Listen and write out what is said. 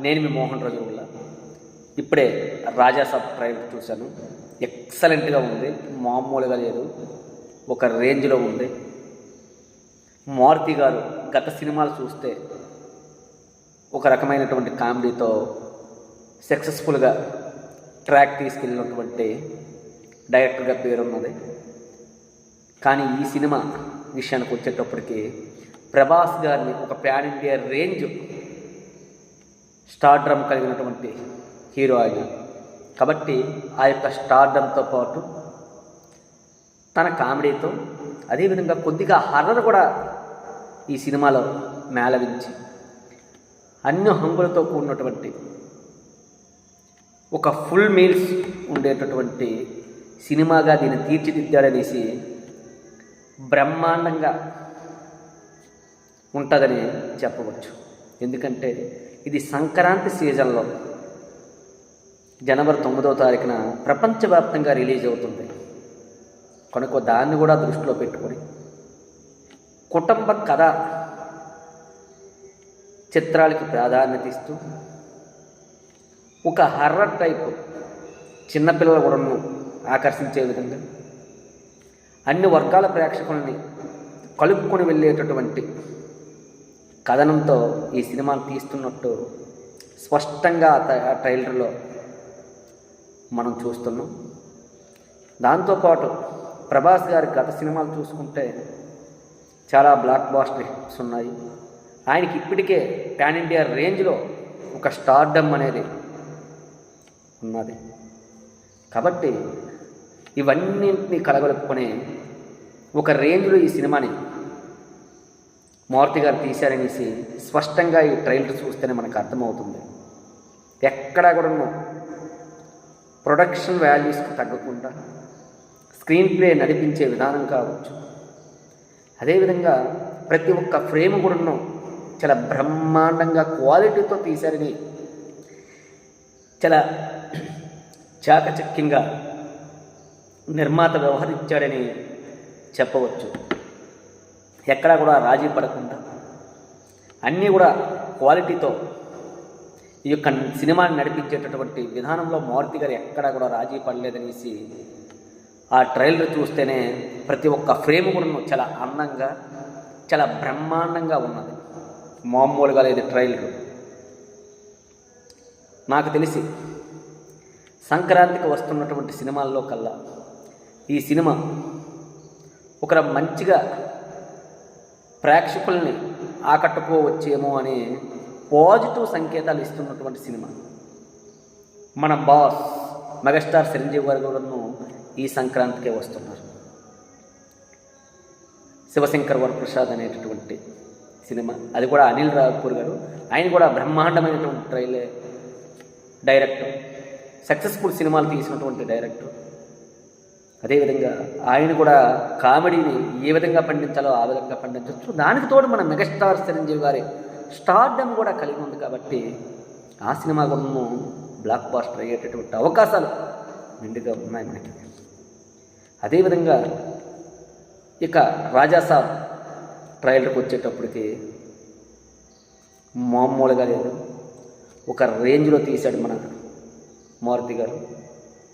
నేను మీ మోహన్ రోజుల ఇప్పుడే రాజాసాబ్ ట్రైలర్ చూశాను. ఎక్సలెంట్గా ఉంది. మామూలుగా లేదు. ఒక రేంజ్లో ఉంది. మారుతి గారు గత సినిమాలు చూస్తే ఒక రకమైనటువంటి కామెడీతో సక్సెస్ఫుల్గా ట్రాక్ తీసుకెళ్ళినటువంటి డైరెక్టర్గా పేరున్నది. కానీ ఈ సినిమా విషయానికి వచ్చేటప్పటికి ప్రభాస్ గారిని ఒక ప్యాన్ ఇండియా రేంజ్ స్టార్డ్రమ్ కలిగినటువంటి హీరో ఆయన. కాబట్టి ఆ యొక్క స్టార్డమ్తో పాటు తన కామెడీతో అదేవిధంగా కొద్దిగా హర్రర్ కూడా ఈ సినిమాలో మేళవించి అన్ని హంగులతో కూడినటువంటి ఒక ఫుల్ మీల్స్ ఉండేటటువంటి సినిమాగా దీన్ని తీర్చిదిద్దాడనేసి బ్రహ్మాండంగా ఉంటుందని చెప్పవచ్చు. ఎందుకంటే ఇది సంక్రాంతి సీజన్లో. జనవరి తొమ్మిదవ తారీఖున ప్రపంచవ్యాప్తంగా రిలీజ్ అవుతుంది. కనుక దాన్ని కూడా దృష్టిలో పెట్టుకొని కుటుంబ కథ చిత్రాలకి ప్రాధాన్యత ఇస్తూ ఒక హర్రర్ టైప్ చిన్నపిల్లల కూడాను ఆకర్షించే విధంగా అన్ని వర్గాల ప్రేక్షకుల్ని కలుపుకొని వెళ్ళేటటువంటి కథనంతో ఈ సినిమాను తీస్తున్నట్టు స్పష్టంగా ఆ ట్రైలర్లో మనం చూస్తున్నాం. దాంతోపాటు ప్రభాస్ గారి గత సినిమాలు చూసుకుంటే చాలా బ్లాక్ బాస్టర్ హిట్స్ ఉన్నాయి. ఆయనకి ఇప్పటికే పాన్ ఇండియా రేంజ్లో ఒక స్టార్డమ్ అనేది ఉన్నది. కాబట్టి ఇవన్నింటినీ కలగలుపుకొని ఒక రేంజ్లో ఈ సినిమాని మారుతి గారు తీశారనేసి స్పష్టంగా ఈ ట్రైలర్ చూస్తేనే మనకు అర్థమవుతుంది. ఎక్కడా కూడా ప్రొడక్షన్ వాల్యూస్కి తగ్గకుండా స్క్రీన్ ప్లే నడిపించే విధానం కావచ్చు. అదేవిధంగా ప్రతి ఒక్క ఫ్రేమ్ కూడా చాలా బ్రహ్మాండంగా క్వాలిటీతో తీశారని చాలా చాకచక్యంగా నిర్మాత వ్యవహరించాడని చెప్పవచ్చు. ఎక్కడా కూడా రాజీ పడకుండా అన్నీ కూడా క్వాలిటీతో ఈ యొక్క సినిమాని నడిపించేటటువంటి విధానంలో మారుతి గారు ఎక్కడా కూడా రాజీ పడలేదనేసి ఆ ట్రైలర్ చూస్తేనే ప్రతి ఒక్క ఫ్రేమ్ కూడా చాలా అందంగా చాలా బ్రహ్మాండంగా ఉన్నది. మామూలుగా లేదు ట్రైలర్. నాకు తెలిసి సంక్రాంతికి వస్తున్నటువంటి సినిమాల్లో కల్లా ఈ సినిమా ఒక మంచిగా ప్రేక్షకుల్ని ఆకట్టుకోవచ్చేమో అని పాజిటివ్ సంకేతాలు ఇస్తున్నటువంటి సినిమా. మన బాస్ మెగాస్టార్ చిరంజీవి గారు ఈ సంక్రాంతికే వస్తున్నారు. శివశంకర్ వరప్రసాద్ అనేటటువంటి సినిమా. అది కూడా అనిల్ రావుపూర్ గారు. ఆయన కూడా బ్రహ్మాండమైనటువంటి ట్రైలే డైరెక్టర్. సక్సెస్ఫుల్ సినిమాలు తీసినటువంటి డైరెక్టర్. అదేవిధంగా ఆయన కూడా కామెడీని ఏ విధంగా పండించాలో ఆ విధంగా పండించవచ్చు దానికి తోడు మన మెగాస్టార్ చిరంజీవి గారి స్టార్డమ్ కూడా కలిగి ఉంది కాబట్టి ఆ సినిమా గుణము బ్లాక్ బాస్టర్ అయ్యేటటువంటి అవకాశాలు నిండుగా ఉన్నాయి మనకి. అదేవిధంగా ఇక రాజాసాబ్ ట్రైలర్కి వచ్చేటప్పటికి మామూలుగా లేదు. ఒక రేంజ్లో తీశాడు మన మారుతి గారు.